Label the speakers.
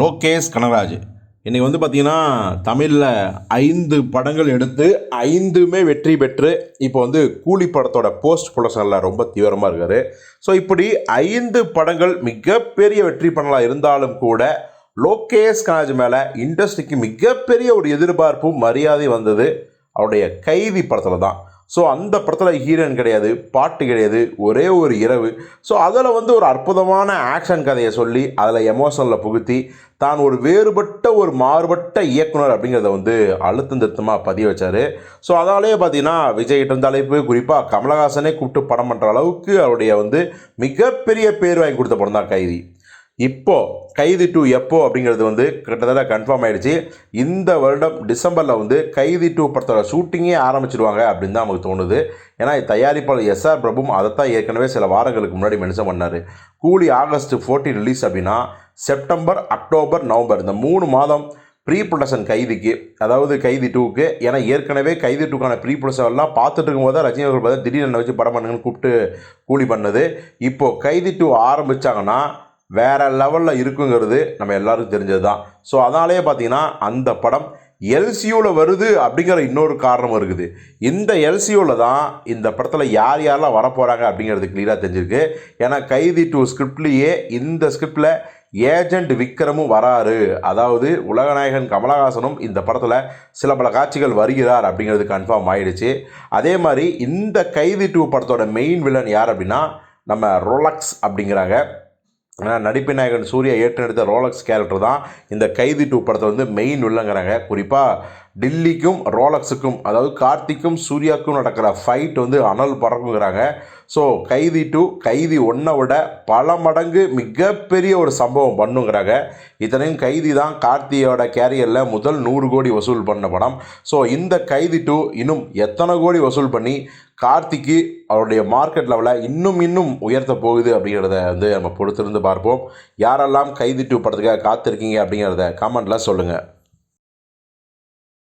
Speaker 1: லோகேஷ் கனகராஜ். இன்றைக்கி வந்து பார்த்திங்கன்னா தமிழில் ஐந்து படங்கள் எடுத்து ஐந்துமே வெற்றி பெற்று இப்போ வந்து கூலி படத்தோட போஸ்ட் ப்ரொடக்ஷனில் ரொம்ப தீவிரமாக இருக்காரு. ஸோ இப்படி ஐந்து படங்கள் மிகப்பெரிய வெற்றி படங்களாக இருந்தாலும் கூட லோகேஷ் கனகராஜ் மேலே இண்டஸ்ட்ரிக்கு மிகப்பெரிய ஒரு எதிர்பார்ப்பும் மரியாதை வந்தது அவருடைய கைதி படத்தில் தான் ஸோ அந்த படத்தில் ஹீரோயின் கிடையாது பாட்டு கிடையாது ஒரே ஒரு இரவு. ஸோ அதில் வந்து ஒரு அற்புதமான ஆக்ஷன் கதையை சொல்லி அதில் எமோஷனில் புகுத்தி தான் ஒரு வேறுபட்ட ஒரு மாறுபட்ட இயக்குனர் அப்படிங்கிறத வந்து அழுத்தம் திருத்தமாக பதிய வச்சார். ஸோ அதாலேயே பார்த்தீங்கன்னா விஜய் தலைப்பு குறிப்பாக கமலஹாசனே கூப்பிட்டு படம் பண்ணுற அளவுக்கு அவருடைய வந்து மிகப்பெரிய பேர் வாங்கி கொடுத்த படம் தான் கைதி. இப்போ கைதி டூ எப்போ அப்படிங்கிறது வந்து கிட்டத்தட்ட கன்ஃபார்ம் ஆகிடுச்சு இந்த வருடம் டிசம்பரில் வந்து கைதி டூ படத்தோட ஷூட்டிங்கே ஆரம்பிச்சிருவாங்க அப்படின்னு தான் நமக்கு தோணுது. ஏன்னா தயாரிப்பாளர் எஸ்ஆர் பிரபுவும் அதைத்தான் ஏற்கனவே சில வாரங்களுக்கு முன்னாடி மென்ஷன் பண்ணார். கூலி ஆகஸ்ட் 14 ரிலீஸ் அப்படின்னா செப்டம்பர் அக்டோபர் நவம்பர் இந்த மூணு மாதம் ப்ரீ ப்ரொடக்ஷன் கைதிக்கு அதாவது கைதி டூக்கு ஏன்னா ஏற்கனவே கைதி டூக்கான ப்ரீ ப்ரொடக்ஷன்லாம் பார்த்துட்டு இருக்கும்போது தான் ரஜினி அவர்கள் பார்த்தா திடீர்னு வச்சு படம் பண்ணுங்கன்னு கூப்பிட்டு கூலி பண்ணது. இப்போது கைதி டூ ஆரம்பித்தாங்கன்னா வேற லெவலில் இருக்குங்கிறது நம்ம எல்லாருக்கும் தெரிஞ்சது தான் ஸோ அதனாலேயே பார்த்தீங்கன்னா அந்த படம் எல்சியூவில் வருது அப்படிங்கிற இன்னொரு காரணமும் இருக்குது. இந்த எல்சியூவில் தான் இந்த படத்தில் யார் யாரெல்லாம் வரப்போகிறாங்க அப்படிங்கிறது கிளியராக தெரிஞ்சிருக்கு. ஏன்னா கைதி டூ ஸ்கிரிப்ட்லேயே இந்த ஸ்கிரிப்டில் ஏஜெண்ட் விக்ரமும் வராரு. அதாவது உலகநாயகன் கமலஹாசனும் இந்த படத்தில் சில பல காட்சிகள் வருகிறார் அப்படிங்கிறது கன்ஃபார்ம் ஆயிடுச்சு. அதே மாதிரி இந்த கைதி டூ படத்தோட மெயின் வில்லன் யார் அப்படின்னா நம்ம ரொலக்ஸ் அப்படிங்கிறாங்க. நடிப்பு நாயகன் சூர்யா ஏற்றெடுத்த ரோலக்ஸ் கேரக்டர் தான் இந்த கைதி டூ படத்தை வந்து மெயின் உள்ளங்கிறாங்க குறிப்பாக டில்லிக்கும் ரோலக்ஸுக்கும் அதாவது கார்த்திக்கும் சூர்யாவுக்கும் நடக்கிற ஃபைட் வந்து அனல் பறக்குங்கிறாங்க ஸோ கைதி டூ கைதி ஒன்றை விட பல மடங்கு மிகப்பெரிய ஒரு சம்பவம் பண்ணுங்கிறாங்க. இத்தனையும் கைதி தான் கார்த்தியோட கேரியரில் முதல் நூறு கோடி வசூல் பண்ண படம். ஸோ இந்த கைதி டூ இன்னும் எத்தனை கோடி வசூல் பண்ணி கார்த்திக்கு அவருடைய மார்க்கெட் லெவலில் இன்னும் இன்னும் உயர்த்த போகுது அப்படிங்கிறத வந்து நம்ம பொறுத்திருந்து பார்ப்போம். யாரெல்லாம் கைதி டூ படத்துக்காக காத்திருக்கீங்க அப்படிங்கிறத கமெண்ட்டில் சொல்லுங்கள்